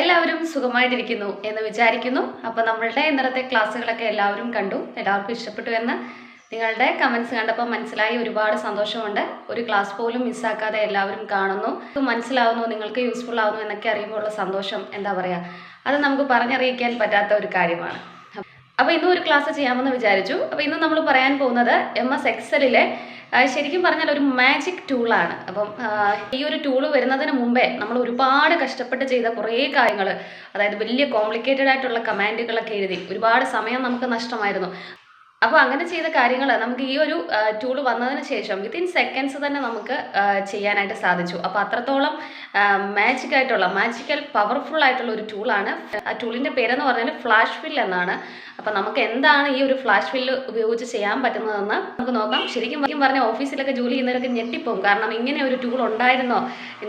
എല്ലാവരും സുഖമായിട്ടിരിക്കുന്നു എന്ന് വിചാരിക്കുന്നു. അപ്പോൾ നമ്മളുടെ ഇന്നലത്തെ ക്ലാസ്സുകളൊക്കെ എല്ലാവരും കണ്ടു. എല്ലാവർക്കും ഇഷ്ടപ്പെട്ടു എന്ന് നിങ്ങളുടെ കമൻസ് കണ്ടപ്പോൾ മനസ്സിലായി ഒരുപാട് സന്തോഷമുണ്ട്. ഒരു ക്ലാസ് പോലും മിസ്സാക്കാതെ എല്ലാവരും കാണുന്നു. മനസ്സിലാവുന്നു നിങ്ങൾക്ക് യൂസ്ഫുൾ ആവുന്നു എന്നൊക്കെ അറിയുമ്പോൾ ഉള്ള സന്തോഷം. എന്താ പറയുക അത് നമുക്ക് പറഞ്ഞറിയിക്കാൻ പറ്റാത്ത ഒരു കാര്യമാണ്. അപ്പോൾ ഇന്നും ഒരു ക്ലാസ് ചെയ്യാമെന്ന് വിചാരിച്ചു. അപ്പോൾ ഇന്ന് നമ്മൾ പറയാൻ പോകുന്നത് എം എസ് എക്സലിലെ ശരിക്കും പറഞ്ഞാൽ ഒരു മാജിക് ടൂളാണ് അപ്പം ഈ ഒരു ടൂൾ വരുന്നതിന് മുമ്പേ നമ്മൾ ഒരുപാട് കഷ്ടപ്പെട്ട് ചെയ്ത കുറേ കാര്യങ്ങൾ അതായത് വലിയ കോംപ്ലിക്കേറ്റഡ് ആയിട്ടുള്ള കമാൻഡുകളൊക്കെ എഴുതി ഒരുപാട് സമയം നമുക്ക് നഷ്ടമായിരുന്നു. അപ്പോൾ അങ്ങനെ ചെയ്ത കാര്യങ്ങൾ നമുക്ക് ഈ ഒരു ടൂൾ വന്നതിന് ശേഷം വിത്തിൻ സെക്കൻഡ്സ് തന്നെ നമുക്ക് ചെയ്യാനായിട്ട് സാധിച്ചു. അപ്പോൾ അത്രത്തോളം മാജിക് ആയിട്ടുള്ള മാജിക്കൽ പവർഫുൾ ആയിട്ടുള്ള ഒരു ടൂളാണ് ആ ടൂളിന്റെ പേരെന്ന് പറഞ്ഞാൽ ഫ്ലാഷ് ഫിൽ എന്നാണ്. അപ്പോൾ നമുക്ക് എന്താണ് ഈ ഒരു ഫ്ലാഷ് ഫില്ല് ഉപയോഗിച്ച് ചെയ്യാൻ പറ്റുന്നതെന്ന് നമുക്ക് നോക്കാം. ശരിക്കും പറഞ്ഞാൽ ഓഫീസിലൊക്കെ ജോലി ചെയ്യുന്നവരൊക്കെ ഞെട്ടിപ്പോവും. കാരണം ഇങ്ങനെ ഒരു ടൂൾ ഉണ്ടായിരുന്നോ?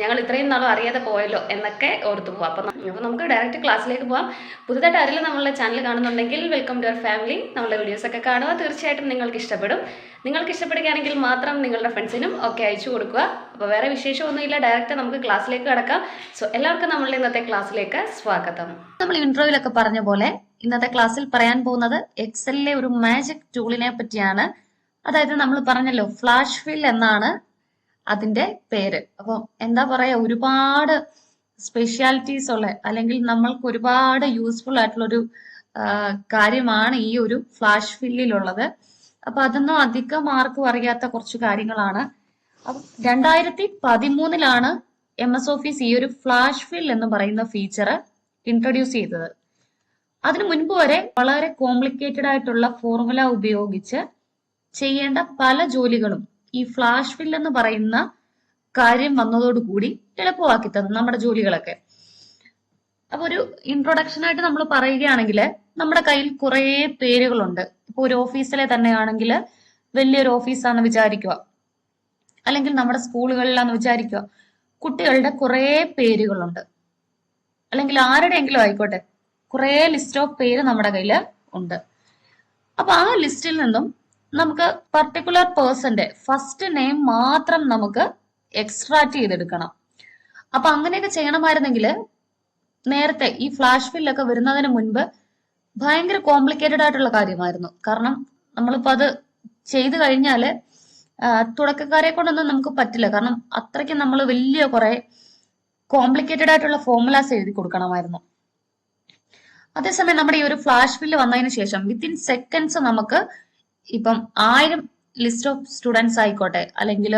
ഞങ്ങൾ ഇത്രയും നാളും അറിയാതെ പോയല്ലോ എന്നൊക്കെ ഓർത്തു പോവാം. അപ്പം അപ്പോൾ നമുക്ക് ഡയറക്റ്റ് ക്ലാസ്സിലേക്ക് പോവാം. പുതുതായിട്ട് ആരെങ്കിലും നമ്മളുടെ ചാനൽ കാണുന്നുണ്ടെങ്കിൽ വെൽക്കം ടു അവർ ഫാമിലി നമ്മളുടെ വീഡിയോസൊക്കെ കാണുക. തീർച്ചയായിട്ടും നിങ്ങൾക്ക് ഇഷ്ടപ്പെടും. നിങ്ങൾക്ക് ഇഷ്ടപ്പെടുകയാണെങ്കിൽ മാത്രം നിങ്ങളുടെ ഫ്രണ്ട്സിനും ഒക്കെ അയച്ചു കൊടുക്കുക. അപ്പോൾ വേറെ വിശേഷമൊന്നുമില്ല. ഡയറക്റ്റ് നമുക്ക് ക്ലാസ്സിലേക്ക് കിടക്കാം. സോ എല്ലാവർക്കും നമ്മളുടെ ഇന്നത്തെ ക്ലാസ്സിലേക്ക് സ്വാഗതം. നമ്മൾ ഇൻട്രോയിലൊക്കെ പറഞ്ഞ പോലെ ഇന്നത്തെ ക്ലാസ്സിൽ പറയാൻ പോകുന്നത് എക്സലിലെ ഒരു മാജിക് ടൂളിനെ പറ്റിയാണ്. അതായത് നമ്മൾ പറഞ്ഞല്ലോ ഫ്ലാഷ് ഫിൽ എന്നാണ് അതിന്റെ പേര്. അപ്പം എന്താ പറയാ ഒരുപാട് സ്പെഷ്യാലിറ്റീസ് ഉള്ള അല്ലെങ്കിൽ നമ്മൾക്ക് ഒരുപാട് യൂസ്ഫുൾ ആയിട്ടുള്ള ഒരു കാര്യമാണ് ഈ ഒരു ഫ്ലാഷ് ഫില്ലിലുള്ളത് അപ്പൊ അതൊന്നും അധികം മാർക്ക് അറിയാത്ത കുറച്ച് കാര്യങ്ങളാണ്. അപ്പൊ രണ്ടായിരത്തി പതിമൂന്നിലാണ് എം എസ് ഓഫീസ് ഈ ഒരു ഫ്ലാഷ് ഫിൽ എന്ന് പറയുന്ന ഫീച്ചർ ഇൻട്രൊഡ്യൂസ് ചെയ്തത്. അതിനു മുൻപ് വരെ വളരെ കോംപ്ലിക്കേറ്റഡ് ആയിട്ടുള്ള ഫോർമുല ഉപയോഗിച്ച് ചെയ്യേണ്ട പല ജോലികളും ഈ ഫ്ലാഷ് ഫിൽ എന്ന് പറയുന്ന കാര്യം വന്നതോടുകൂടി എളുപ്പമാക്കി തന്നു നമ്മുടെ ജോലികളൊക്കെ. അപ്പൊ ഒരു ഇൻട്രൊഡക്ഷൻ ആയിട്ട് നമ്മൾ പറയുകയാണെങ്കിൽ നമ്മുടെ കയ്യിൽ കുറേ പേരുകളുണ്ട്. ഇപ്പൊ ഒരു ഓഫീസിലെ തന്നെയാണെങ്കിൽ വലിയൊരു ഓഫീസാന്ന് വിചാരിക്കുക. അല്ലെങ്കിൽ നമ്മുടെ സ്കൂളുകളിലാന്ന് വിചാരിക്കുക. കുട്ടികളുടെ കുറേ പേരുകളുണ്ട്. അല്ലെങ്കിൽ ആരുടെയെങ്കിലും ആയിക്കോട്ടെ കുറേ ലിസ്റ്റ് ഓഫ് പേര് നമ്മുടെ കയ്യിൽ ഉണ്ട്. അപ്പൊ ആ ലിസ്റ്റിൽ നിന്നും നമുക്ക് പർട്ടിക്കുലർ പേഴ്സന്റെ ഫസ്റ്റ് നെയിം മാത്രം നമുക്ക് എക്സ്ട്രാക്ട് ചെയ്തെടുക്കണം. അപ്പൊ അങ്ങനെയൊക്കെ ചെയ്യണമായിരുന്നെങ്കിൽ നേരത്തെ ഈ ഫ്ലാഷ് ഫില്ലൊക്കെ വരുന്നതിന് മുൻപ് ഭയങ്കര കോംപ്ലിക്കേറ്റഡ് ആയിട്ടുള്ള കാര്യമായിരുന്നു. കാരണം നമ്മളിപ്പോ അത് ചെയ്തു കഴിഞ്ഞാൽ ആ, തുടക്കക്കാരെ കൊണ്ടൊന്നും നമുക്ക് പറ്റില്ല. കാരണം അത്രയ്ക്ക് നമ്മൾ വലിയ കുറെ കോംപ്ലിക്കേറ്റഡ് ആയിട്ടുള്ള ഫോർമുലാസ് എഴുതി കൊടുക്കണമായിരുന്നു. അതേസമയം നമ്മുടെ ഈ ഒരു ഫ്ലാഷ് ഫില്ല് വന്നതിന് ശേഷം വിത്തിൻ സെക്കൻഡ്സ് നമുക്ക് ഇപ്പം ആയിരം ലിസ്റ്റ് ഓഫ് സ്റ്റുഡൻസ് ആയിക്കോട്ടെ അല്ലെങ്കിൽ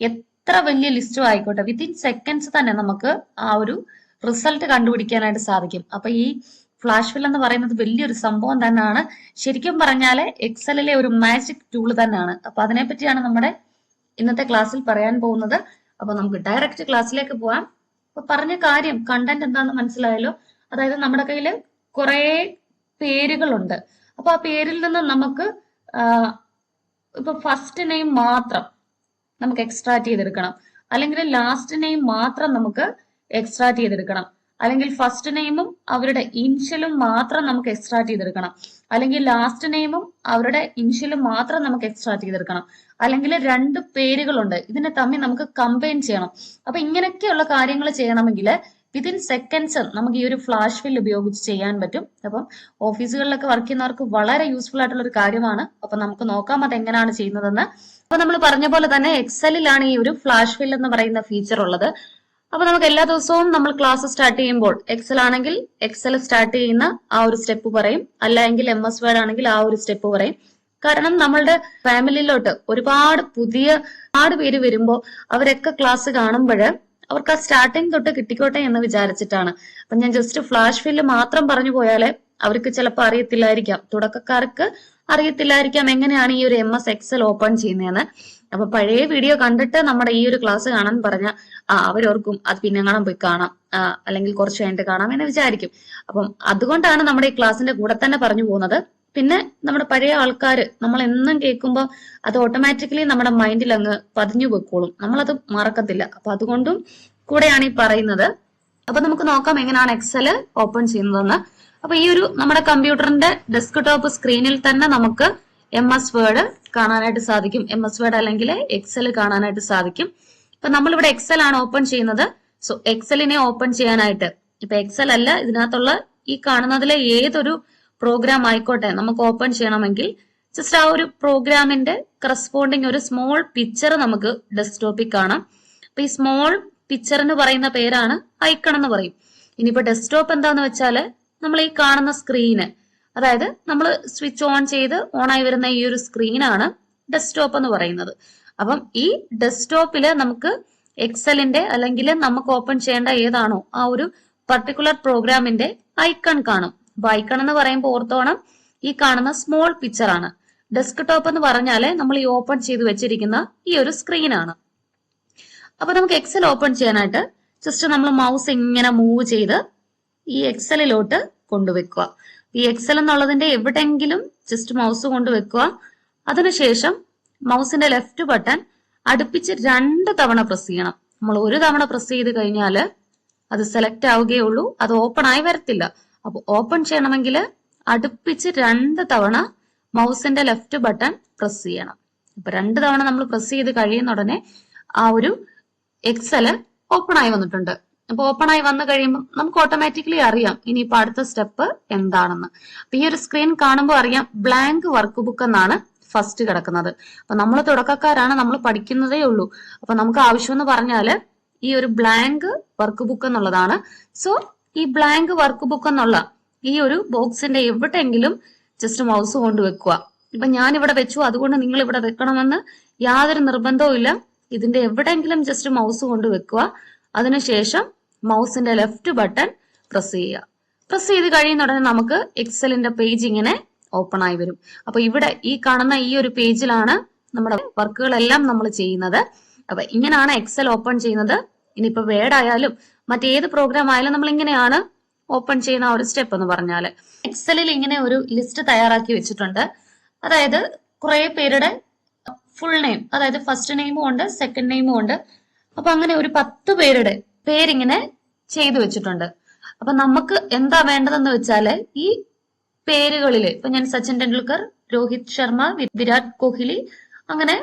എത്ര വലിയ ലിസ്റ്റും ആയിക്കോട്ടെ വിത്തിൻ സെക്കൻഡ്സ് തന്നെ നമുക്ക് ആ ഒരു റിസൾട്ട് കണ്ടുപിടിക്കാനായിട്ട് സാധിക്കും. അപ്പൊ ഈ ഫ്ലാഷ് ഫിൽ എന്ന് പറയുന്നത് വലിയൊരു സംഭവം തന്നെയാണ്. ശരിക്കും പറഞ്ഞാൽ എക്സലിലെ ഒരു മാജിക് ടൂൾ തന്നെയാണ്. അപ്പൊ അതിനെ പറ്റിയാണ് നമ്മുടെ ഇന്നത്തെ ക്ലാസ്സിൽ പറയാൻ പോകുന്നത്. അപ്പൊ നമുക്ക് ഡയറക്റ്റ് ക്ലാസ്സിലേക്ക് പോവാം. അപ്പൊ പറഞ്ഞ കാര്യം കണ്ടന്റ് എന്താണെന്ന് മനസ്സിലായല്ലോ? അതായത് നമ്മുടെ കയ്യിൽ കുറെ പേരുകളുണ്ട്. അപ്പൊ ആ പേരിൽ നിന്ന് നമുക്ക് ഇപ്പൊ ഫസ്റ്റ് നെയിം മാത്രം നമുക്ക് എക്സ്ട്രാക്ട് ചെയ്തെടുക്കണം. അല്ലെങ്കിൽ ലാസ്റ്റ് നെയിം മാത്രം നമുക്ക് എക്സ്ട്രാക്ട് ചെയ്തെടുക്കണം. അല്ലെങ്കിൽ ഫസ്റ്റ് നെയിമും അവരുടെ ഇൻഷ്യലും മാത്രം നമുക്ക് എക്സ്ട്രാക്ട് ചെയ്തെടുക്കണം. അല്ലെങ്കിൽ ലാസ്റ്റ് നെയിമും അവരുടെ ഇൻഷ്യലും മാത്രം നമുക്ക് എക്സ്ട്രാക്ട് ചെയ്തെടുക്കണം. അല്ലെങ്കിൽ രണ്ട് പേരുകളുണ്ട്. ഇതിനെ തമ്മിൽ നമുക്ക് കമ്പൈൻ ചെയ്യണം. അപ്പൊ ഇങ്ങനെയൊക്കെയുള്ള കാര്യങ്ങൾ ചെയ്യണമെങ്കിൽ വിതിൻ സെക്കൻഡ്സ് നമുക്ക് ഈ ഒരു ഫ്ലാഷ് ഫിൽ ഉപയോഗിച്ച് ചെയ്യാൻ പറ്റും. അപ്പം ഓഫീസുകളിലൊക്കെ വർക്ക് ചെയ്യുന്നവർക്ക് വളരെ യൂസ്ഫുൾ ആയിട്ടുള്ള ഒരു കാര്യമാണ്. അപ്പൊ നമുക്ക് നോക്കാം അത് എങ്ങനെയാണ് ചെയ്യുന്നതെന്ന്. അപ്പൊ നമ്മൾ പറഞ്ഞ പോലെ തന്നെ എക്സലിലാണ് ഈ ഒരു ഫ്ലാഷ് ഫിൽ എന്ന് പറയുന്ന ഫീച്ചർ ഉള്ളത്. അപ്പൊ നമുക്ക് എല്ലാ ദിവസവും നമ്മൾ ക്ലാസ് സ്റ്റാർട്ട് ചെയ്യുമ്പോൾ എക്സൽ ആണെങ്കിൽ എക്സൽ സ്റ്റാർട്ട് ചെയ്യുന്ന ആ ഒരു സ്റ്റെപ്പ് പറയും. അല്ലെങ്കിൽ എം എസ് വേർഡ് ആണെങ്കിൽ ആ ഒരു സ്റ്റെപ്പ് പറയും. കാരണം നമ്മളുടെ ഫാമിലിയിലോട്ട് ഒരുപാട് പുതിയ ഒരുപാട് പേര് വരുമ്പോൾ അവരൊക്കെ ക്ലാസ് കാണുമ്പോൾ അവർക്ക് ആ സ്റ്റാർട്ടിങ് തൊട്ട് കിട്ടിക്കോട്ടെ എന്ന് വിചാരിച്ചിട്ടാണ്. അപ്പൊ ഞാൻ ജസ്റ്റ് ഫ്ലാഷ് ഫില്ല് മാത്രം പറഞ്ഞു പോയാലേ അവർക്ക് ചിലപ്പോൾ അറിയത്തില്ലായിരിക്കാം. തുടക്കക്കാർക്ക് അറിയത്തില്ലായിരിക്കാം എങ്ങനെയാണ് ഈ ഒരു എം എസ് എക്സൽ ഓപ്പൺ ചെയ്യുന്നതെന്ന്. അപ്പൊ പഴയ വീഡിയോ കണ്ടിട്ട് നമ്മുടെ ഈ ഒരു ക്ലാസ് കാണാൻ പറഞ്ഞ അവരോർക്കും അത് പിന്നെ കാണാൻ പോയി കാണാം. അല്ലെങ്കിൽ കുറച്ച് കഴിഞ്ഞിട്ട് കാണാം എന്ന് വിചാരിക്കും. അപ്പം അതുകൊണ്ടാണ് നമ്മുടെ ഈ ക്ലാസ്സിന്റെ കൂടെ തന്നെ പറഞ്ഞു പോകുന്നത്. പിന്നെ നമ്മുടെ പഴയ ആൾക്കാർ നമ്മൾ എന്നും കേൾക്കുമ്പോൾ അത് ഓട്ടോമാറ്റിക്കലി നമ്മുടെ മൈൻഡിൽ അങ്ങ് പതിഞ്ഞു പോയിക്കോളും. നമ്മളത് മറക്കത്തില്ല. അപ്പൊ അതുകൊണ്ടും കൂടെയാണ് ഈ പറയുന്നത്. അപ്പൊ നമുക്ക് നോക്കാം എങ്ങനെയാണ് എക്സൽ ഓപ്പൺ ചെയ്യുന്നതെന്ന്. അപ്പൊ ഈ ഒരു നമ്മുടെ കമ്പ്യൂട്ടറിന്റെ ഡെസ്ക്ടോപ്പ് സ്ക്രീനിൽ തന്നെ നമുക്ക് എം എസ് വേർഡ് കാണാനായിട്ട് സാധിക്കും. എം എസ് വേർഡ് അല്ലെങ്കിൽ എക്സൽ കാണാനായിട്ട് സാധിക്കും. ഇപ്പൊ നമ്മളിവിടെ എക്സൽ ആണ് ഓപ്പൺ ചെയ്യുന്നത്. സോ എക്സലിനെ ഓപ്പൺ ചെയ്യാനായിട്ട്. ഇപ്പൊ എക്സൽ അല്ല ഇതിനകത്തുള്ള ഈ കാണുന്നതിലെ ഏതൊരു പ്രോഗ്രാം ആയിക്കോട്ടെ നമുക്ക് ഓപ്പൺ ചെയ്യണമെങ്കിൽ ജസ്റ്റ് ആ ഒരു പ്രോഗ്രാമിന്റെ കറസ്പോണ്ടിങ് ഒരു സ്മോൾ പിക്ചർ നമുക്ക് ഡെസ്ക്ടോപ്പിൽ കാണാം. അപ്പൊ ഈ സ്മോൾ പിക്ചറിന് പറയുന്ന പേരാണ് ഐക്കൺ എന്ന് പറയും. ഇനിയിപ്പോ ഡെസ്ക്ടോപ്പ് എന്താന്ന് വെച്ചാൽ നമ്മൾ ഈ കാണുന്ന സ്ക്രീന് അതായത് നമ്മൾ സ്വിച്ച് ഓൺ ചെയ്ത് ഓൺ ആയി വരുന്ന ഈ ഒരു സ്ക്രീനാണ് ഡെസ്ക്ടോപ്പ് എന്ന് പറയുന്നത്. അപ്പം ഈ ഡെസ്ക്ടോപ്പിൽ നമുക്ക് എക്സലിന്റെ അല്ലെങ്കിൽ നമുക്ക് ഓപ്പൺ ചെയ്യേണ്ട ഏതാണോ ആ ഒരു പർട്ടിക്കുലർ പ്രോഗ്രാമിന്റെ ഐക്കൺ കാണും. അപ്പൊ ഐക്കൺ എന്ന് പറയുമ്പോൾ ഓർത്തോണം ഈ കാണുന്ന സ്മോൾ പിക്ചർ ആണ്. ഡെസ്ക്ടോപ്പ് എന്ന് പറഞ്ഞാൽ നമ്മൾ ഈ ഓപ്പൺ ചെയ്ത് വെച്ചിരിക്കുന്ന ഈ ഒരു സ്ക്രീനാണ് അപ്പൊ നമുക്ക് എക്സൽ ഓപ്പൺ ചെയ്യാനായിട്ട് ജസ്റ്റ് നമ്മൾ മൗസ് ഇങ്ങനെ മൂവ് ചെയ്ത് ഈ എക്സലിലോട്ട് കൊണ്ടുവെക്കുക. ഈ എക്സൽ എന്നുള്ളതിന്റെ എവിടെയെങ്കിലും ജസ്റ്റ് മൗസ് കൊണ്ടുവെക്കുക അതിനുശേഷം മൗസിന്റെ ലെഫ്റ്റ് ബട്ടൺ അടുപ്പിച്ച് രണ്ട് തവണ പ്രസ് ചെയ്യണം. നമ്മൾ ഒരു തവണ പ്രസ് ചെയ്ത് കഴിഞ്ഞാൽ അത് സെലക്ട് ആവുകയുള്ളൂ അത് ഓപ്പൺ ആയി വരത്തില്ല. അപ്പൊ ഓപ്പൺ ചെയ്യണമെങ്കിൽ അടുപ്പിച്ച് രണ്ട് തവണ മൗസിന്റെ ലെഫ്റ്റ് ബട്ടൺ പ്രസ് ചെയ്യണം. അപ്പൊ രണ്ട് തവണ നമ്മൾ പ്രസ് ചെയ്ത് കഴിയുന്ന ഉടനെ ആ ഒരു എക്സൽ ഓപ്പൺ ആയി വന്നിട്ടുണ്ട്. അപ്പൊ ഓപ്പൺ ആയി വന്നു കഴിയുമ്പോൾ നമുക്ക് ഓട്ടോമാറ്റിക്കലി അറിയാം ഇനിയിപ്പോ അടുത്ത സ്റ്റെപ്പ് എന്താണെന്ന്. അപ്പൊ ഈ ഒരു സ്ക്രീൻ കാണുമ്പോൾ അറിയാം ബ്ലാങ്ക് വർക്ക് ബുക്ക് എന്നാണ് ഫസ്റ്റ് കിടക്കുന്നത്. അപ്പൊ നമ്മൾ തുടക്കക്കാരാണ് നമ്മൾ പഠിക്കുന്നതേ ഉള്ളൂ. അപ്പൊ നമുക്ക് ആവശ്യം എന്ന് പറഞ്ഞാൽ ഈ ഒരു ബ്ലാങ്ക് വർക്ക് ബുക്ക് എന്നുള്ളതാണ്. സോ ഈ ബ്ലാങ്ക് വർക്ക് ബുക്ക് എന്നുള്ള ഈ ഒരു ബോക്സിന്റെ എവിടെയെങ്കിലും ജസ്റ്റ് മൗസ് കൊണ്ട് വെക്കുക. ഇപ്പൊ ഞാൻ ഇവിടെ വെച്ചു അതുകൊണ്ട് നിങ്ങൾ ഇവിടെ വെക്കണമെന്ന് യാതൊരു നിർബന്ധവും ഇല്ല. ഇതിന്റെ എവിടെയെങ്കിലും ജസ്റ്റ് മൗസ് കൊണ്ട് വെക്കുക. അതിനുശേഷം മൗസിന്റെ ലെഫ്റ്റ് ബട്ടൺ പ്രസ് ചെയ്യുക. പ്രസ് ചെയ്ത് കഴിയുന്ന ഉടനെ നമുക്ക് എക്സലിന്റെ പേജ് ഇങ്ങനെ ഓപ്പൺ ആയി വരും. അപ്പൊ ഇവിടെ ഈ കാണുന്ന ഈ ഒരു പേജിലാണ് നമ്മുടെ വർക്കുകളെല്ലാം നമ്മൾ ചെയ്യുന്നത്. അപ്പൊ ഇങ്ങനെയാണ് എക്സൽ ഓപ്പൺ ചെയ്യുന്നത്. ഇനിയിപ്പോ വേഡ് ആയാലും മറ്റേത് പ്രോഗ്രാം ആയാലും നമ്മൾ ഇങ്ങനെയാണ് ഓപ്പൺ ചെയ്യുന്ന ഒരു സ്റ്റെപ്പ് എന്ന് പറഞ്ഞാൽ. എക്സലിൽ ഇങ്ങനെ ഒരു ലിസ്റ്റ് തയ്യാറാക്കി വെച്ചിട്ടുണ്ട്. അതായത് കുറെ പേരുടെ ഫുൾ നെയിം അതായത് ഫസ്റ്റ് നെയിമും ഉണ്ട് സെക്കൻഡ് നെയിമും ഉണ്ട്. അപ്പൊ അങ്ങനെ ഒരു പത്ത് പേരുടെ പേരിങ്ങനെ ചെയ്തു വെച്ചിട്ടുണ്ട്. അപ്പൊ നമുക്ക് എന്താ വേണ്ടതെന്ന് വെച്ചാൽ ഈ പേരുകളിൽ. ഇപ്പൊ ഞാൻ സച്ചിൻ ടെണ്ടുൽക്കർ രോഹിത് ശർമ്മ വിരാട് കോഹ്ലി അങ്ങനെ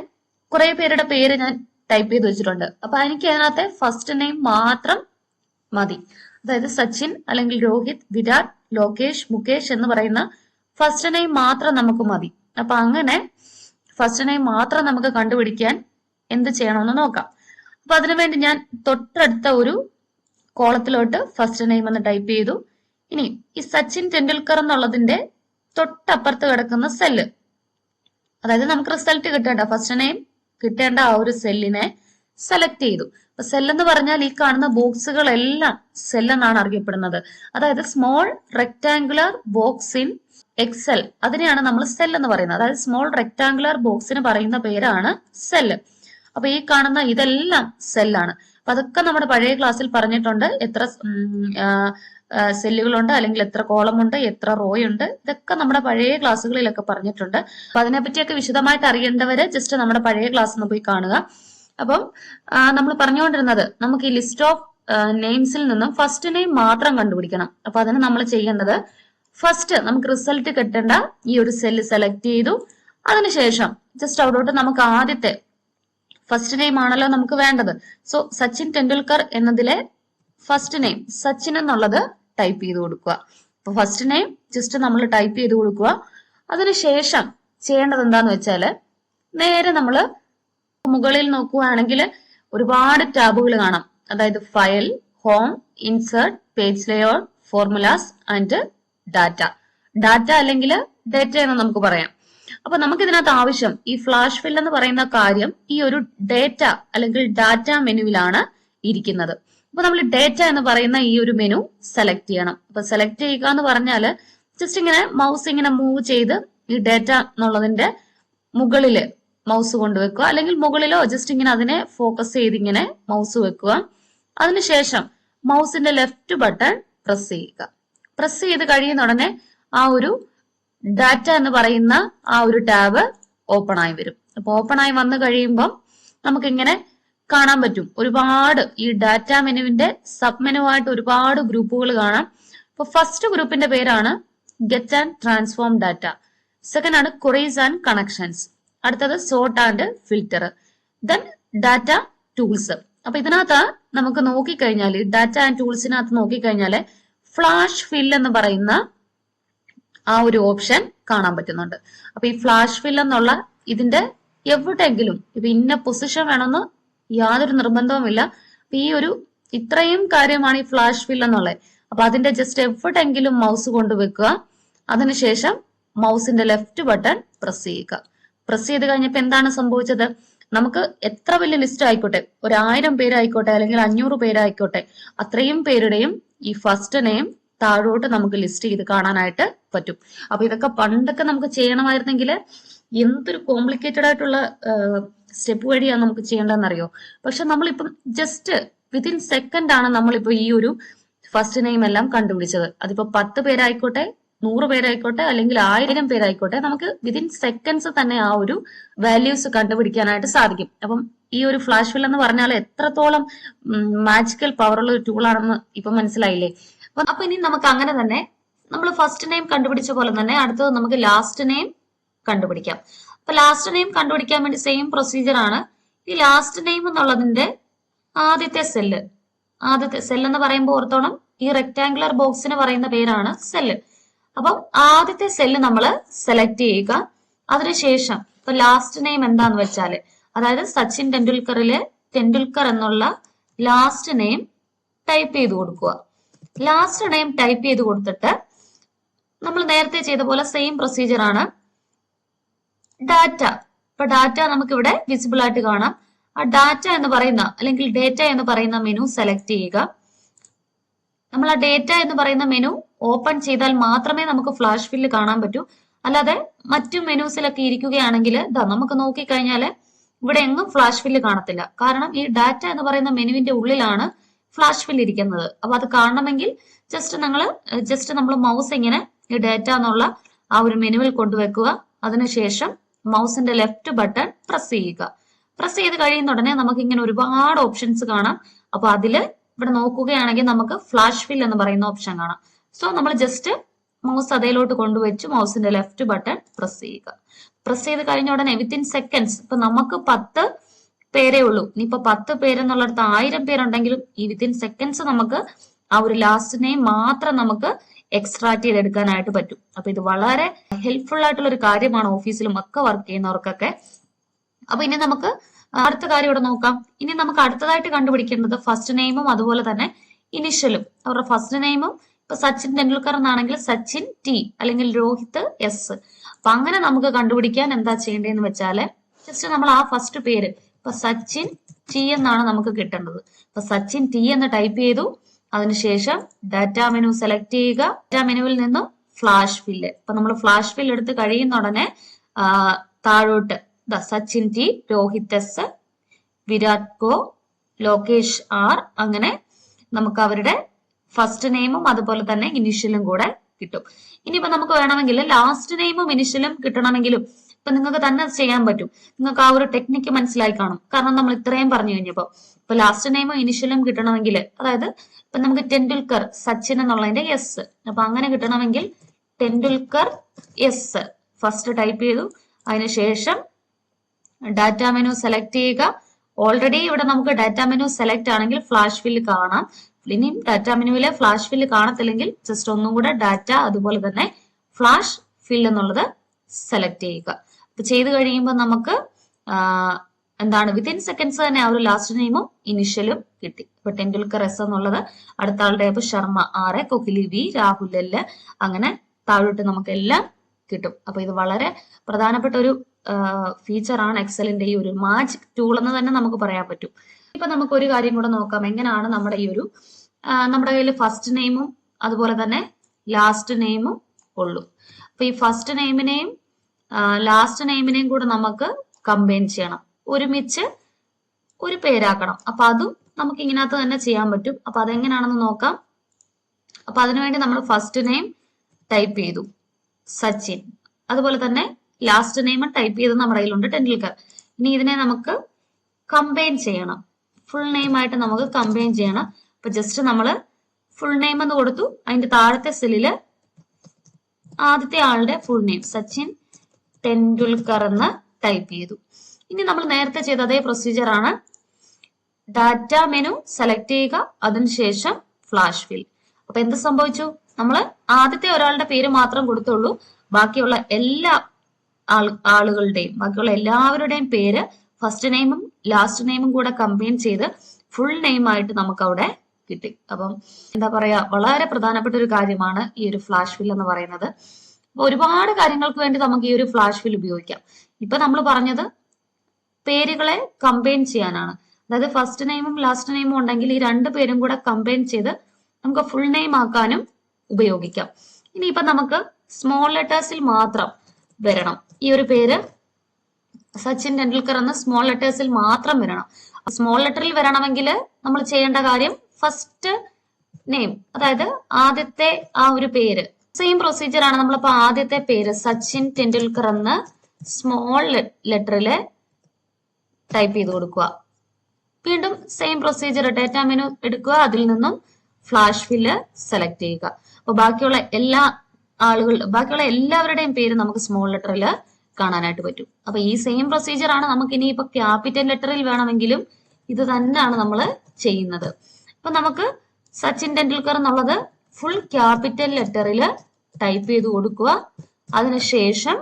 കുറെ പേരുടെ പേര് ഞാൻ ടൈപ്പ് ചെയ്ത് വെച്ചിട്ടുണ്ട്. അപ്പൊ എനിക്ക് അതിനകത്തെ ഫസ്റ്റ് നെയിം മാത്രം മതി. അതായത് സച്ചിൻ അല്ലെങ്കിൽ രോഹിത് വിരാട് ലോകേഷ് മുകേഷ് എന്ന് പറയുന്ന ഫസ്റ്റ് നെയിം മാത്രം നമുക്ക് മതി. അപ്പൊ അങ്ങനെ ഫസ്റ്റ് നെയിം മാത്രം നമുക്ക് കണ്ടുപിടിക്കാൻ എന്ത് ചെയ്യണമെന്ന് നോക്കാം. അപ്പൊ അതിനുവേണ്ടി ഞാൻ തൊട്ടടുത്ത ഒരു കോളത്തിലോട്ട് ഫസ്റ്റ് നെയിം എന്ന് ടൈപ്പ് ചെയ്തു. ഇനി ഈ സച്ചിൻ ടെണ്ടുൽക്കർ എന്നുള്ളതിന്റെ തൊട്ടപ്പുറത്ത് കിടക്കുന്ന സെല്ല് അതായത് നമുക്ക് റിസൾട്ട് കിട്ടേണ്ട. ഫസ്റ്റ് നെയിം കിട്ടേണ്ട ആ ഒരു സെല്ലിനെ സെലക്ട് ചെയ്തു. അപ്പൊ സെൽ എന്ന് പറഞ്ഞാൽ ഈ കാണുന്ന ബോക്സുകളെല്ലാം സെല്ലെന്നാണ് അറിയപ്പെടുന്നത്. അതായത് small rectangular box in Excel അതിനെയാണ് നമ്മൾ സെൽ എന്ന് പറയുന്നത്. അതായത് സ്മോൾ റെക്ടാങ്കുലർ ബോക്സിന് പറയുന്ന പേരാണ് സെല്ല് അപ്പൊ ഈ കാണുന്ന ഇതെല്ലാം സെല്ലാണ് അപ്പൊ അതൊക്കെ നമ്മുടെ പഴയ ക്ലാസ്സിൽ പറഞ്ഞിട്ടുണ്ട്. എത്ര സെല്ലുകളുണ്ട് അല്ലെങ്കിൽ എത്ര കോളമുണ്ട് എത്ര റോ ഉണ്ട് ഇതൊക്കെ നമ്മുടെ പഴയ ക്ലാസ്സുകളിലൊക്കെ പറഞ്ഞിട്ടുണ്ട്. അപ്പൊ അതിനെപ്പറ്റിയൊക്കെ വിശദമായിട്ട് അറിയേണ്ടവര് ജസ്റ്റ് നമ്മുടെ പഴയ ക്ലാസ് ഒന്ന് പോയി കാണുക. അപ്പം നമ്മൾ പറഞ്ഞുകൊണ്ടിരുന്നത് നമുക്ക് ഈ ലിസ്റ്റ് ഓഫ് നെയിംസിൽ നിന്നും ഫസ്റ്റ് നെയിം മാത്രം കണ്ടുപിടിക്കണം. അപ്പൊ അതിന് നമ്മൾ ചെയ്യേണ്ടത് ഫസ്റ്റ് നമുക്ക് റിസൾട്ട് കിട്ടേണ്ട ഈ ഒരു സെല്ല് സെലക്ട് ചെയ്തു. അതിനുശേഷം ജസ്റ്റ് അവിടോട്ട് നമുക്ക് ആദ്യത്തെ ഫസ്റ്റ് നെയിം ആണല്ലോ നമുക്ക് വേണ്ടത്. സോ സച്ചിൻ ടെണ്ടുൽക്കർ എന്നതിലെ ഫസ്റ്റ് നെയിം സച്ചിൻ എന്നുള്ളത് ടൈപ്പ് ചെയ്ത് കൊടുക്കുക. അപ്പൊ ഫസ്റ്റ് നെയിം ജസ്റ്റ് നമ്മൾ ടൈപ്പ് ചെയ്ത് കൊടുക്കുക. അതിനുശേഷം ചെയ്യേണ്ടത് എന്താന്ന് വെച്ചാൽ നേരെ നമ്മൾ മുകളിൽ നോക്കുകയാണെങ്കിൽ ഒരുപാട് ടാബുകൾ കാണാം. അതായത് file home insert page layout formulas and data data അല്ലെങ്കിൽ ഡേറ്റ എന്ന് നമുക്ക് പറയാം. അപ്പൊ നമുക്ക് ഇതിനകത്ത് ആവശ്യം ഈ ഫ്ലാഷ് ഫിൽ എന്ന് പറയുന്ന കാര്യം ഈ ഒരു ഡേറ്റ അല്ലെങ്കിൽ ഡാറ്റ മെനുവിലാണ് ഇരിക്കുന്നത്. അപ്പൊ നമ്മൾ ഡേറ്റ എന്ന് പറയുന്ന ഈ ഒരു മെനു സെലക്ട് ചെയ്യണം. അപ്പൊ സെലക്ട് ചെയ്യുക എന്ന് പറഞ്ഞാൽ ജസ്റ്റ് ഇങ്ങനെ മൗസ് ഇങ്ങനെ മൂവ് ചെയ്ത് ഈ ഡേറ്റ എന്നുള്ളതിന്റെ മുകളിൽ മൗസ് കൊണ്ടുവെക്കുക അല്ലെങ്കിൽ മുകളിലോ ജസ്റ്റ് ഇങ്ങനെ അതിനെ ഫോക്കസ് ചെയ്ത് ഇങ്ങനെ മൗസ് വെക്കുക. അതിനുശേഷം മൗസിന്റെ ലെഫ്റ്റ് ബട്ടൺ പ്രസ് ചെയ്യുക. പ്രസ് ചെയ്ത് കഴിയുന്ന ഉടനെ ആ ഒരു ഡാറ്റ എന്ന് പറയുന്ന ആ ഒരു ടാബ് ഓപ്പൺ ആയി വരും. അപ്പൊ ഓപ്പൺ ആയി വന്നു കഴിയുമ്പം നമുക്ക് ഇങ്ങനെ കാണാൻ പറ്റും. ഒരുപാട് ഈ ഡാറ്റ മെനുവിന്റെ സബ് മെനു ആയിട്ട് ഒരുപാട് ഗ്രൂപ്പുകൾ കാണാം. അപ്പൊ ഫസ്റ്റ് ഗ്രൂപ്പിന്റെ പേരാണ് get and transform data second ആണ് ക്വറീസ് ആൻഡ് കണക്ഷൻസ് അടുത്തത് sort and filter then data tools അപ്പൊ ഇതിനകത്ത് നമുക്ക് നോക്കിക്കഴിഞ്ഞാൽ ഡാറ്റ ആൻഡ് ടൂൾസിനകത്ത് നോക്കിക്കഴിഞ്ഞാൽ ഫ്ലാഷ് ഫിൽ എന്ന് പറയുന്ന ആ ഒരു ഓപ്ഷൻ കാണാൻ പറ്റുന്നുണ്ട്. അപ്പൊ ഈ ഫ്ലാഷ് ഫിൽ എന്നുള്ള ഇതിന്റെ എവിടെയെങ്കിലും ഇപ്പൊ ഇന്ന പൊസിഷൻ വേണമെന്ന് യാതൊരു നിർബന്ധവുമില്ല. അപ്പൊ ഈ ഒരു ഇത്രയും കാര്യമാണ് ഈ ഫ്ലാഷ് ഫിൽ എന്നുള്ളത്. അപ്പൊ അതിന്റെ ജസ്റ്റ് എവിടെങ്കിലും മൗസ് കൊണ്ടുവെക്കുക. അതിനുശേഷം മൗസിന്റെ ലെഫ്റ്റ് ബട്ടൺ പ്രസ് ചെയ്യുക. പ്രസ് ചെയ്ത് കഴിഞ്ഞപ്പോ എന്താണ് സംഭവിച്ചത്? നമുക്ക് എത്ര വലിയ ലിസ്റ്റ് ആയിക്കോട്ടെ? ഒരു ആയിരം പേരായിക്കോട്ടെ അല്ലെങ്കിൽ അഞ്ഞൂറ് പേരായിക്കോട്ടെ അത്രയും പേരുടെയും ഈ ഫസ്റ്റ് നെയിം താഴോട്ട് നമുക്ക് ലിസ്റ്റ് ചെയ്ത് കാണാനായിട്ട് പറ്റും. അപ്പൊ ഇതൊക്കെ പണ്ടൊക്കെ നമുക്ക് ചെയ്യണമായിരുന്നെങ്കിൽ എന്തൊരു കോംപ്ലിക്കേറ്റഡ് ആയിട്ടുള്ള സ്റ്റെപ്പ് വഴിയാണ് നമുക്ക് ചെയ്യേണ്ടതെന്നറിയോ? പക്ഷെ നമ്മളിപ്പം ജസ്റ്റ് വിതിൻ സെക്കൻഡ് ആണ് നമ്മളിപ്പോ ഈ ഒരു ഫസ്റ്റ് നെയിം എല്ലാം കണ്ടുപിടിച്ചത്. അതിപ്പോ പത്ത് പേരായിക്കോട്ടെ നൂറ് പേരായിക്കോട്ടെ അല്ലെങ്കിൽ ആയിരം പേരായിക്കോട്ടെ നമുക്ക് വിതിൻ സെക്കൻഡ്സ് തന്നെ ആ ഒരു വാല്യൂസ് കണ്ടുപിടിക്കാനായിട്ട് സാധിക്കും. അപ്പം ഈ ഒരു ഫ്ലാഷ് ഫിൽ എന്ന് പറഞ്ഞാൽ എത്രത്തോളം മാജിക്കൽ പവറുള്ള ഒരു ടൂൾ ആണെന്ന് ഇപ്പൊ മനസ്സിലായില്ലേ? അപ്പൊ ഇനി നമുക്ക് അങ്ങനെ തന്നെ നമ്മൾ ഫസ്റ്റ് നെയിം കണ്ടുപിടിച്ച പോലെ തന്നെ അടുത്തത് നമുക്ക് ലാസ്റ്റ് നെയിം കണ്ടുപിടിക്കാം. അപ്പൊ ലാസ്റ്റ് നെയിം കണ്ടുപിടിക്കാൻ വേണ്ടി സെയിം പ്രൊസീജിയർ ആണ്. ഈ ലാസ്റ്റ് നെയിം എന്നുള്ളതിന്റെ ആദ്യത്തെ സെല്ല് ആദ്യത്തെ സെല്ല് എന്ന് പറയുമ്പോൾ ഓർത്തോണം ഈ റെക്ടാംഗുലർ ബോക്സിന് പറയുന്ന പേരാണ് സെല്ല് അപ്പം ആദ്യത്തെ സെല്ല് നമ്മൾ സെലക്ട് ചെയ്യുക. അതിനുശേഷം ഇപ്പൊ ലാസ്റ്റ് നെയിം എന്താന്ന് വെച്ചാൽ അതായത് സച്ചിൻ ടെണ്ടുൽക്കറിലെ ടെണ്ടുൽക്കർ എന്നുള്ള ലാസ്റ്റ് നെയിം ടൈപ്പ് ചെയ്ത് കൊടുക്കുക. ലാസ്റ്റ് നെയിം ടൈപ്പ് ചെയ്ത് കൊടുത്തിട്ട് നമ്മൾ നേരത്തെ ചെയ്ത പോലെ സെയിം പ്രൊസീജിയർ ആണ്. ഡാറ്റ ഇപ്പൊ ഡാറ്റ നമുക്ക് ഇവിടെ വിസിബിൾ ആയിട്ട് കാണാം. ആ ഡാറ്റ എന്ന് പറയുന്ന അല്ലെങ്കിൽ ഡേറ്റ എന്ന് പറയുന്ന മെനു സെലക്ട് ചെയ്യുക. നമ്മൾ ആ ഡേറ്റ എന്ന് പറയുന്ന മെനു ഓപ്പൺ ചെയ്താൽ മാത്രമേ നമുക്ക് ഫ്ലാഷ് ഫില്ല് കാണാൻ പറ്റൂ. അല്ലാതെ മറ്റു മെനുസിലൊക്കെ ഇരിക്കുകയാണെങ്കിൽ നമുക്ക് നോക്കിക്കഴിഞ്ഞാൽ ഇവിടെ എങ്ങും ഫ്ലാഷ് ഫില്ല് കാണത്തില്ല. കാരണം ഈ ഡാറ്റ എന്ന് പറയുന്ന മെനുവിന്റെ ഉള്ളിലാണ് ഫ്ലാഷ് ഫില്ല് ഇരിക്കുന്നത്. അപ്പൊ അത് കാണണമെങ്കിൽ ജസ്റ്റ് നിങ്ങൾ ജസ്റ്റ് നമ്മൾ മൗസ് ഇങ്ങനെ ഈ ഡാറ്റ എന്നുള്ള ആ ഒരു മെനുവിൽ കൊണ്ടുവെക്കുക. അതിനുശേഷം മൗസിന്റെ ലെഫ്റ്റ് ബട്ടൺ പ്രസ് ചെയ്യുക. പ്രസ് ചെയ്ത് കഴിയുന്ന ഉടനെ നമുക്ക് ഇങ്ങനെ ഒരുപാട് ഓപ്ഷൻസ് കാണാം. അപ്പൊ അതിൽ ഇവിടെ നോക്കുകയാണെങ്കിൽ നമുക്ക് ഫ്ലാഷ് ഫിൽ എന്ന് പറയുന്ന ഓപ്ഷൻ കാണാം. സോ നമ്മൾ ജസ്റ്റ് മൗസ് അതേലോട്ട് കൊണ്ടുവച്ച് മൗസിന്റെ ലെഫ്റ്റ് ബട്ടൺ പ്രസ് ചെയ്യുക. പ്രസ് ചെയ്ത് കഴിഞ്ഞ ഉടനെ വിത്തിൻ സെക്കൻഡ്സ് ഇപ്പൊ നമുക്ക് പത്ത് പേരേ ഉള്ളൂ. ഇനിയിപ്പോ പത്ത് പേരെന്നുള്ളിടത്ത് ആയിരം പേരുണ്ടെങ്കിലും ഈ വിത്തിൻ സെക്കൻഡ്സ് നമുക്ക് ആ ഒരു ലാസ്റ്റ് നെയിം മാത്രം നമുക്ക് എക്സ്ട്രാക്ട് ചെയ്തെടുക്കാനായിട്ട് പറ്റും. അപ്പൊ ഇത് വളരെ ഹെൽപ്ഫുൾ ആയിട്ടുള്ള ഒരു കാര്യമാണ് ഓഫീസിലും ഒക്കെ വർക്ക് ചെയ്യുന്നവർക്കൊക്കെ. അപ്പൊ ഇനി നമുക്ക് അടുത്ത കാര്യം ഇവിടെ നോക്കാം. ഇനി നമുക്ക് അടുത്തതായിട്ട് കണ്ടുപിടിക്കേണ്ടത് ഫസ്റ്റ് നെയിമും അതുപോലെ തന്നെ ഇനിഷ്യലും അവരുടെ ഫസ്റ്റ് നെയിമും ഇപ്പൊ സച്ചിൻ ടെണ്ടുൽക്കർ എന്നാണെങ്കിൽ സച്ചിൻ ടി അല്ലെങ്കിൽ രോഹിത് എസ് അപ്പൊ അങ്ങനെ നമുക്ക് കണ്ടുപിടിക്കാൻ എന്താ ചെയ്യേണ്ടതെന്ന് വെച്ചാൽ ജസ്റ്റ് നമ്മൾ ആ ഫസ്റ്റ് പേര് ഇപ്പൊ സച്ചിൻ ടി എന്നാണ് നമുക്ക് കിട്ടേണ്ടത്. ഇപ്പൊ സച്ചിൻ ടി എന്ന് ടൈപ്പ് ചെയ്തു. അതിനുശേഷം ഡാറ്റ മെനു സെലക്ട് ചെയ്യുക. ഡാറ്റ മെനുവിൽ നിന്നും ഫ്ലാഷ് ഫില്ല് ഇപ്പൊ നമ്മൾ ഫ്ലാഷ് ഫില്ല് എടുത്ത് കഴിയുന്ന ഉടനെ താഴോട്ട് Sachin T Rohit S Virat Ko Lokesh R അങ്ങനെ നമുക്ക് അവരുടെ ഫസ്റ്റ് നെയിമും അതുപോലെ തന്നെ ഇനിഷ്യലും കൂടെ കിട്ടും. ഇനിയിപ്പോ നമുക്ക് വേണമെങ്കിൽ ലാസ്റ്റ് നെയിമും ഇനിഷ്യലും കിട്ടണമെങ്കിലും ഇപ്പൊ നിങ്ങൾക്ക് തന്നെ ചെയ്യാൻ പറ്റും. നിങ്ങൾക്ക് ആ ഒരു ടെക്നിക്ക് മനസ്സിലായി കാണും. കാരണം നമ്മൾ ഇത്രയും പറഞ്ഞു കഴിഞ്ഞപ്പോ ഇപ്പൊ ലാസ്റ്റ് നെയിമും ഇനിഷ്യലും കിട്ടണമെങ്കിൽ അതായത് ഇപ്പൊ നമുക്ക് ടെണ്ടുൽക്കർ സച്ചിൻ എന്നുള്ളതിന്റെ എസ് അപ്പൊ അങ്ങനെ കിട്ടണമെങ്കിൽ ടെണ്ടുൽക്കർ എസ് ഫസ്റ്റ് ടൈപ്പ് ചെയ്തു. അതിനുശേഷം ഡാറ്റ മെനു സെലക്ട് ചെയ്യുക. ഓൾറെഡി ഇവിടെ നമുക്ക് ഡാറ്റ മെനു സെലക്ട് ആണെങ്കിൽ ഫ്ലാഷ് ഫില്ല് കാണാം. ഇനിയും ഡാറ്റ മെനുവിലെ ഫ്ലാഷ് ഫില്ല് കാണത്തില്ലെങ്കിൽ ജസ്റ്റ് ഒന്നും കൂടെ ഡാറ്റ അതുപോലെ തന്നെ ഫ്ലാഷ് ഫില്ല് എന്നുള്ളത് സെലക്ട് ചെയ്യുക. ചെയ്ത് കഴിയുമ്പോൾ നമുക്ക് എന്താണ് വിത്തിൻ സെക്കൻഡ്സ് തന്നെ ആ ഒരു ലാസ്റ്റ് നെയിമും ഇനിഷ്യലും കിട്ടി. ഇപ്പൊ ടെണ്ടുൽക്കർ എസ് എന്നുള്ളത് അടുത്ത ആളുടെ അപ്പൊ ശർമ്മ ആറ് കൊക്കിലി വി രാഹുൽ എൽ അങ്ങനെ താഴോട്ട് നമുക്ക് എല്ലാം കിട്ടും. അപ്പൊ ഇത് വളരെ പ്രധാനപ്പെട്ട ഒരു ഫീച്ചർ ആണ് എക്സലിന്റെ ഈ ഒരു മാജിക് ടൂൾ എന്ന് തന്നെ നമുക്ക് പറയാൻ പറ്റും. ഇപ്പൊ നമുക്ക് ഒരു കാര്യം കൂടെ നോക്കാം. എങ്ങനെയാണ് നമ്മുടെ ഈ ഒരു നമ്മുടെ കയ്യിൽ ഫസ്റ്റ് നെയിമും അതുപോലെ തന്നെ ലാസ്റ്റ് നെയിമും ഉള്ളു. അപ്പൊ ഈ ഫസ്റ്റ് നെയിമിനെയും ലാസ്റ്റ് നെയിമിനെയും കൂടെ നമുക്ക് കമ്പൈൻ ചെയ്യണം. ഒരുമിച്ച് ഒരു പേരാക്കണം. അപ്പൊ അതും നമുക്ക് ഇതിനകത്ത് തന്നെ ചെയ്യാൻ പറ്റും. അപ്പൊ അതെങ്ങനെയാണെന്ന് നോക്കാം. അപ്പൊ അതിനുവേണ്ടി നമ്മൾ ഫസ്റ്റ് നെയിം ടൈപ്പ് ചെയ്തു. സച്ചിൻ. അതുപോലെ തന്നെ ലാസ്റ്റ് നെയിം ടൈപ്പ് ചെയ്ത് നമ്മുടെ കയ്യിലുണ്ട് ടെൻഡുൽക്കർ. ഇനി ഇതിനെ നമുക്ക് കമ്പൈൻ ചെയ്യണം. ഫുൾ നെയിം ആയിട്ട് നമുക്ക് കമ്പൈൻ ചെയ്യണം. അപ്പൊ ജസ്റ്റ് നമ്മൾ ഫുൾ നെയിം എന്ന് കൊടുത്തു. അതിന്റെ താഴത്തെ സെല്ലിൽ ആദ്യത്തെ ആളുടെ ഫുൾ നെയിം സച്ചിൻ ടെൻഡുൽക്കർ എന്ന് ടൈപ്പ് ചെയ്തു. ഇനി നമ്മൾ നേരത്തെ ചെയ്ത അതേ പ്രൊസീജിയർ ആണ്. ഡാറ്റ മെനു സെലക്ട് ചെയ്യുക അതിനുശേഷം ഫ്ലാഷ് ഫിൽ അപ്പൊ എന്ത് സംഭവിച്ചു? നമ്മൾ ആദ്യത്തെ ഒരാളുടെ പേര് മാത്രം കൊടുത്തുള്ളൂ. ബാക്കിയുള്ള എല്ലാ ആളുകളുടെയും ബാക്കിയുള്ള എല്ലാവരുടെയും പേര് ഫസ്റ്റ് നെയിമും ലാസ്റ്റ് നെയിമും കൂടെ കമ്പൈൻ ചെയ്ത് ഫുൾ നെയിം ആയിട്ട് നമുക്ക് അവിടെ കിട്ടി. അപ്പം എന്താ പറയാ വളരെ പ്രധാനപ്പെട്ട ഒരു കാര്യമാണ് ഈ ഒരു ഫ്ലാഷ് ഫിൽ എന്ന് പറയുന്നത്. ഒരുപാട് കാര്യങ്ങൾക്ക് വേണ്ടി നമുക്ക് ഈ ഒരു ഫ്ലാഷ് ഫിൽ ഉപയോഗിക്കാം. ഇപ്പൊ നമ്മൾ പറഞ്ഞത് പേരുകളെ കമ്പൈൻ ചെയ്യാനാണ്. അതായത് ഫസ്റ്റ് നെയിമും ലാസ്റ്റ് നെയിമും ഉണ്ടെങ്കിൽ ഈ രണ്ട് പേരും കൂടെ കമ്പൈൻ ചെയ്ത് നമുക്ക് ഫുൾ നെയിം ആക്കാനും ഉപയോഗിക്കാം. ഇനിയിപ്പൊ നമുക്ക് സ്മോൾ ലെറ്റേഴ്സിൽ മാത്രം വരണം. ഈ ഒരു പേര് സച്ചിൻ ടെണ്ടുൽക്കർ എന്ന സ്മോൾ ലെറ്റേഴ്സിൽ മാത്രം വരണം. സ്മോൾ ലെറ്ററിൽ വരണമെങ്കിൽ നമ്മൾ ചെയ്യേണ്ട കാര്യം ഫസ്റ്റ് നെയിം അതായത് ആദ്യത്തെ ആ ഒരു പേര്. സെയിം പ്രൊസീജിയർ ആണ് നമ്മളിപ്പോ ആദ്യത്തെ പേര് സച്ചിൻ ടെണ്ടുൽക്കർ എന്ന് സ്മോൾ ലെറ്ററിൽ ടൈപ്പ് ചെയ്ത് കൊടുക്കുക. വീണ്ടും സെയിം പ്രൊസീജിയർ ഡേറ്റ മെനു എടുക്കുക. അതിൽ നിന്നും ഫ്ലാഷ് ഫില്ല് സെലക്ട് ചെയ്യുക. അപ്പൊ ബാക്കിയുള്ള എല്ലാ ആളുകൾ ബാക്കിയുള്ള എല്ലാവരുടെയും പേര് നമുക്ക് സ്മോൾ ലെറ്ററിൽ കാണാനായിട്ട് പറ്റും. അപ്പൊ ഈ സെയിം പ്രൊസീജിയർ ആണ് നമുക്ക് ഇനി ഇപ്പൊ ക്യാപിറ്റൽ ലെറ്ററിൽ വേണമെങ്കിലും ഇത് തന്നെയാണ് നമ്മൾ ചെയ്യുന്നത്. അപ്പൊ നമുക്ക് സച്ചിൻ ടെണ്ടുൽക്കർ എന്നുള്ളത് ഫുൾ ക്യാപിറ്റൽ ലെറ്ററിൽ ടൈപ്പ് ചെയ്ത് കൊടുക്കുക. അതിനുശേഷം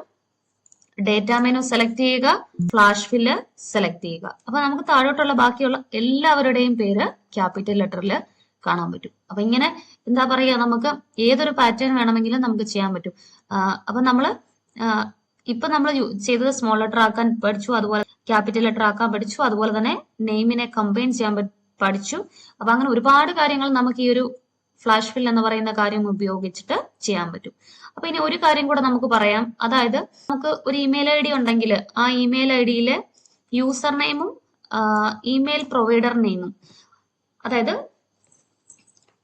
ഡേറ്റ മെനു സെലക്ട് ചെയ്യുക ഫ്ലാഷ് ഫില്ല് സെലക്ട് ചെയ്യുക. അപ്പൊ നമുക്ക് താഴോട്ടുള്ള ബാക്കിയുള്ള എല്ലാവരുടെയും പേര് ക്യാപിറ്റൽ ലെറ്ററിൽ കാണാൻ പറ്റും. അപ്പൊ ഇങ്ങനെ എന്താ പറയുക നമുക്ക് ഏതൊരു പാറ്റേൺ വേണമെങ്കിലും നമുക്ക് ചെയ്യാൻ പറ്റും. അപ്പൊ നമ്മൾ ഇപ്പൊ നമ്മൾ ചെയ്തത് സ്മോൾ ലെറ്റർ ആക്കാൻ പഠിച്ചു അതുപോലെ ക്യാപിറ്റൽ ലെറ്റർ ആക്കാൻ പഠിച്ചു അതുപോലെ തന്നെ നെയിമിനെ കമ്പൈൻ ചെയ്യാൻ പഠിച്ചു. അപ്പൊ അങ്ങനെ ഒരുപാട് കാര്യങ്ങൾ നമുക്ക് ഈ ഒരു ഫ്ലാഷ് ഫിൽ എന്ന് പറയുന്ന കാര്യം ഉപയോഗിച്ചിട്ട് ചെയ്യാൻ പറ്റും. അപ്പൊ ഇനി ഒരു കാര്യം കൂടെ നമുക്ക് പറയാം. അതായത് നമുക്ക് ഒരു ഇമെയിൽ ഐ ഡി ഉണ്ടെങ്കിൽ ആ ഇമെയിൽ ഐ ഡിയിലെ യൂസർ നെയിമും ഇമെയിൽ പ്രൊവൈഡർ നെയിമും അതായത്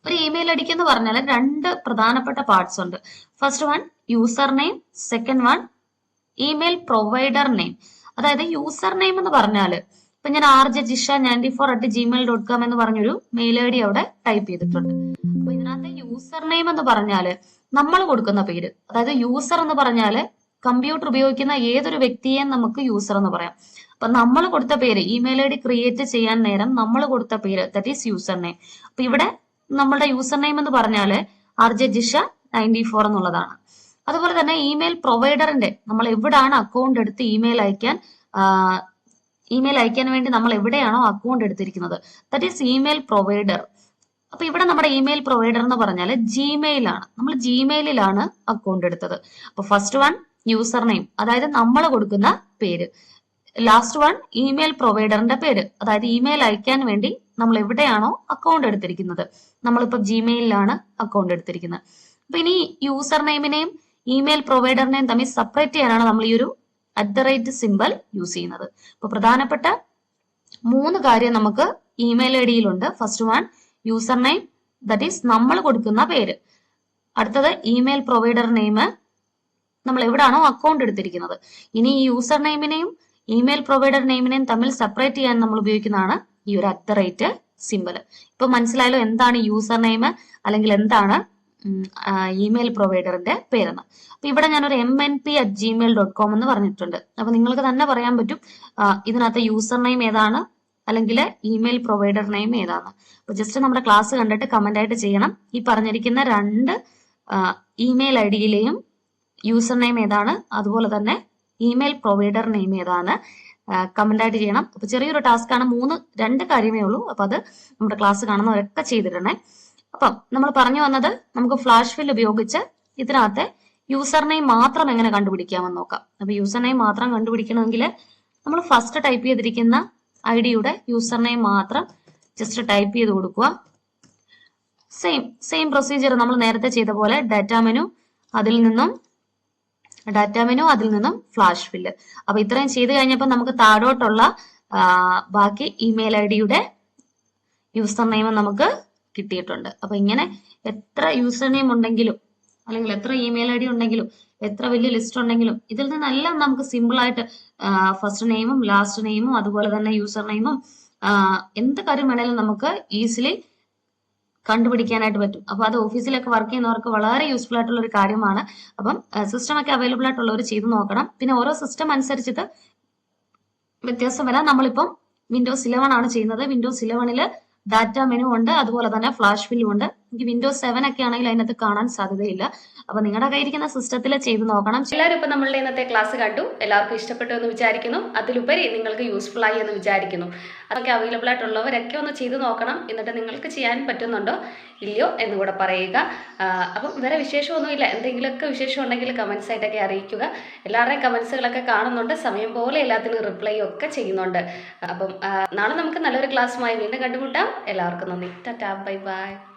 ഒരു ഇമെയിൽ ഐ ഡിക്ക് എന്ന് പറഞ്ഞാൽ രണ്ട് പ്രധാനപ്പെട്ട പാർട്സ് ഉണ്ട്. First one user name second one email provider name അതായത് യൂസർ നെയിം എന്ന് പറഞ്ഞാൽ ഇപ്പൊ ഞാൻ R J Jisha ninety four at Gmail dot com എന്ന് പറഞ്ഞൊരു മെയിൽ ഐ ഡി അവിടെ ടൈപ്പ് ചെയ്തിട്ടുണ്ട്. അപ്പൊ ഇതിനകത്ത് യൂസർ നെയിം എന്ന് പറഞ്ഞാൽ നമ്മൾ കൊടുക്കുന്ന പേര് അതായത് യൂസർ എന്ന് പറഞ്ഞാൽ കമ്പ്യൂട്ടർ ഉപയോഗിക്കുന്ന ഏതൊരു വ്യക്തിയെയും നമുക്ക് യൂസർ എന്ന് പറയാം. അപ്പൊ നമ്മൾ കൊടുത്ത പേര് ഇമെയിൽ ഐ ഡി ക്രിയേറ്റ് ചെയ്യാൻ നേരം നമ്മൾ കൊടുത്ത പേര് ദറ്റ് ഈസ് യൂസർ നെയിം അപ്പൊ ഇവിടെ നമ്മളുടെ യൂസർ നെയിം എന്ന് പറഞ്ഞാൽ R J Jisha ninety four എന്നുള്ളതാണ്. അതുപോലെ തന്നെ ഇമെയിൽ പ്രൊവൈഡറിന്റെ നമ്മൾ എവിടെയാണ് അക്കൗണ്ട് എടുത്ത് ഇമെയിൽ അയക്കാൻ ഇമെയിൽ അയക്കാൻ വേണ്ടി നമ്മൾ എവിടെയാണോ അക്കൗണ്ട് എടുത്തിരിക്കുന്നത്. ദറ്റ് ഈസ് ഇമെയിൽ പ്രൊവൈഡർ അപ്പൊ ഇവിടെ നമ്മുടെ ഇമെയിൽ പ്രൊവൈഡർ എന്ന് പറഞ്ഞാൽ ജിമെയിൽ ആണ്. നമ്മൾ ജിമെയിലാണ് അക്കൗണ്ട് എടുത്തത്. അപ്പൊ ഫസ്റ്റ് വൺ യൂസർ നെയിം അതായത് നമ്മൾ കൊടുക്കുന്ന പേര്. ലാസ്റ്റ് വൺ ഇമെയിൽ പ്രൊവൈഡറിന്റെ പേര്. അതായത് ഇമെയിൽ അയക്കാൻ വേണ്ടി നമ്മൾ എവിടെയാണോ അക്കൗണ്ട് എടുത്തിരിക്കുന്നത്. നമ്മളിപ്പോ ജിമെയിലാണ് അക്കൗണ്ട് എടുത്തിരിക്കുന്നത്. അപ്പൊ ഇനി യൂസർ നെയിമിനെയും ഇമെയിൽ പ്രൊവൈഡറിനെയും തമ്മിൽ സെപ്പറേറ്റ് ചെയ്യാനാണ് നമ്മൾ ഈ ഒരു at the rate symbol use ചെയ്യുന്നത്. അപ്പൊ പ്രധാനപ്പെട്ട മൂന്ന് കാര്യം നമുക്ക് email I ഡിയിലുണ്ട് first one user name that is നമ്മൾ കൊടുക്കുന്ന പേര്. അടുത്തത് ഇമെയിൽ പ്രൊവൈഡർ നെയിം നമ്മൾ എവിടാണോ അക്കൗണ്ട് എടുത്തിരിക്കുന്നത്. ഇനി ഈ യൂസർ നെയിമിനെയും ഇമെയിൽ പ്രൊവൈഡർ നെയിമിനെയും തമ്മിൽ സെപ്പറേറ്റ് ചെയ്യാൻ നമ്മൾ ഉപയോഗിക്കുന്നതാണ് ഈ ഒരു അറ്റ് ദ റേറ്റ് സിമ്പിൾ ഇപ്പൊ മനസ്സിലായാലോ എന്താണ് യൂസർ നെയിം അല്ലെങ്കിൽ എന്താണ് ഇമെയിൽ പ്രൊവൈഡറിന്റെ പേരാണ് അപ്പൊ ഇവിടെ ഞാനൊരു M N P at Gmail dot com എന്ന് പറഞ്ഞിട്ടുണ്ട്. അപ്പൊ നിങ്ങൾക്ക് തന്നെ പറയാൻ പറ്റും ഇതിനകത്ത് യൂസർ നെയിം ഏതാണ് അല്ലെങ്കിൽ ഇമെയിൽ പ്രൊവൈഡർ നെയിം ഏതാണ്. അപ്പൊ ജസ്റ്റ് നമ്മുടെ ക്ലാസ് കണ്ടിട്ട് കമന്റ് ആയിട്ട് ചെയ്യണം. ഈ പറഞ്ഞിരിക്കുന്ന രണ്ട് ഇമെയിൽ ഐ ഡിയിലെയും യൂസർ നെയിം ഏതാണ് അതുപോലെ തന്നെ ഇമെയിൽ പ്രൊവൈഡർ നെയിം ഏതാണ് കമന്റ് ആയിട്ട് ചെയ്യണം. അപ്പൊ ചെറിയൊരു ടാസ്ക് ആണ് മൂന്ന് രണ്ട് കാര്യമേ ഉള്ളൂ. അപ്പൊ അത് നമ്മുടെ ക്ലാസ് കാണുന്നവരൊക്കെ ചെയ്തിടണേ. അപ്പം നമ്മൾ പറഞ്ഞു വന്നത് നമുക്ക് ഫ്ലാഷ് ഫിൽ ഉപയോഗിച്ച് ഇതിനകത്തെ യൂസർ നെയിം മാത്രം എങ്ങനെ കണ്ടുപിടിക്കാമെന്ന് നോക്കാം. അപ്പൊ യൂസർ നെയിം മാത്രം കണ്ടുപിടിക്കണമെങ്കിൽ നമ്മൾ ഫസ്റ്റ് ടൈപ്പ് ചെയ്തിരിക്കുന്ന ഐ ഡിയുടെ യൂസർ നെയിം മാത്രം ജസ്റ്റ് ടൈപ്പ് ചെയ്ത് കൊടുക്കുക. സെയിം സെയിം പ്രൊസീജിയർ നമ്മൾ നേരത്തെ ചെയ്ത പോലെ ഡാറ്റാ മെനു അതിൽ നിന്നും ഡാറ്റ മെനു അതിൽ നിന്നും ഫ്ലാഷ് ഫില്ല് അപ്പൊ ഇത്രയും ചെയ്ത് കഴിഞ്ഞപ്പോൾ നമുക്ക് താഴോട്ടുള്ള ബാക്കി ഇമെയിൽ ഐ ഡിയുടെ യൂസർ നെയിം നമുക്ക് കിട്ടിയിട്ടുണ്ട്. അപ്പൊ ഇങ്ങനെ എത്ര യൂസർ നെയിം ഉണ്ടെങ്കിലും അല്ലെങ്കിൽ എത്ര ഇമെയിൽ ഐ ഡി ഉണ്ടെങ്കിലും എത്ര വലിയ ലിസ്റ്റ് ഉണ്ടെങ്കിലും ഇതിൽ നിന്നെല്ലാം നമുക്ക് സിമ്പിൾ ആയിട്ട് ഫസ്റ്റ് നെയിമും ലാസ്റ്റ് നെയിമും അതുപോലെ തന്നെ യൂസർ നെയിമും എന്ത് കാര്യം വേണേലും നമുക്ക് ഈസിലി കണ്ടുപിടിക്കാനായിട്ട് പറ്റും. അപ്പൊ അത് ഓഫീസിലൊക്കെ വർക്ക് ചെയ്യുന്നവർക്ക് വളരെ യൂസ്ഫുൾ ആയിട്ടുള്ള ഒരു കാര്യമാണ്. അപ്പം സിസ്റ്റം ഒക്കെ അവൈലബിൾ ആയിട്ടുള്ളവർ ചെയ്ത് നോക്കണം. പിന്നെ ഓരോ സിസ്റ്റം അനുസരിച്ചിട്ട് വ്യത്യാസം വരാം. നമ്മളിപ്പം വിൻഡോസ് ഇലവൻ ആണ് ചെയ്യുന്നത്. വിൻഡോസ് ഇലവനിൽ ഡാറ്റ മെനു ഉണ്ട് അതുപോലെ തന്നെ ഫ്ലാഷ് ഫില്ലും ഉണ്ട്. എനിക്ക് വിൻഡോസ് സെവൻ ഒക്കെ ആണെങ്കിൽ അതിനകത്ത് കാണാൻ സാധ്യതയില്ല. അപ്പൊ നിങ്ങളുടെ കയ്യിരിക്കുന്ന സിസ്റ്റത്തിൽ ചെയ്ത് നോക്കണം. എല്ലാവരും ഇപ്പൊ നമ്മളുടെ ഇന്നത്തെ ക്ലാസ് കണ്ടു. എല്ലാവർക്കും ഇഷ്ടപ്പെട്ടു എന്ന് വിചാരിക്കുന്നു. അതിലുപരി നിങ്ങൾക്ക് യൂസ്ഫുൾ ആയി എന്ന് വിചാരിക്കുന്നു. അതൊക്കെ അവൈലബിൾ ആയിട്ടുള്ളവരൊക്കെ ഒന്ന് ചെയ്ത് നോക്കണം. എന്നിട്ട് നിങ്ങൾക്ക് ചെയ്യാൻ പറ്റുന്നുണ്ടോ ഇല്ലയോ എന്ന് കൂടെ പറയുക. അപ്പം വേറെ വിശേഷമൊന്നുമില്ല. എന്തെങ്കിലുമൊക്കെ വിശേഷം ഉണ്ടെങ്കിൽ കമൻസ് ആയിട്ടൊക്കെ അറിയിക്കുക. എല്ലാവരുടെയും കമൻസുകളൊക്കെ കാണുന്നുണ്ട്. സമയം പോലെ എല്ലാത്തിനും റിപ്ലൈ ഒക്കെ ചെയ്യുന്നുണ്ട്. അപ്പം നാളെ നമുക്ക് നല്ലൊരു ക്ലാസ്സുമായി വീണ്ടും കണ്ടുമുട്ടാം. എല്ലാവർക്കും നന്ദി. ടാറ്റാ. Bye bye.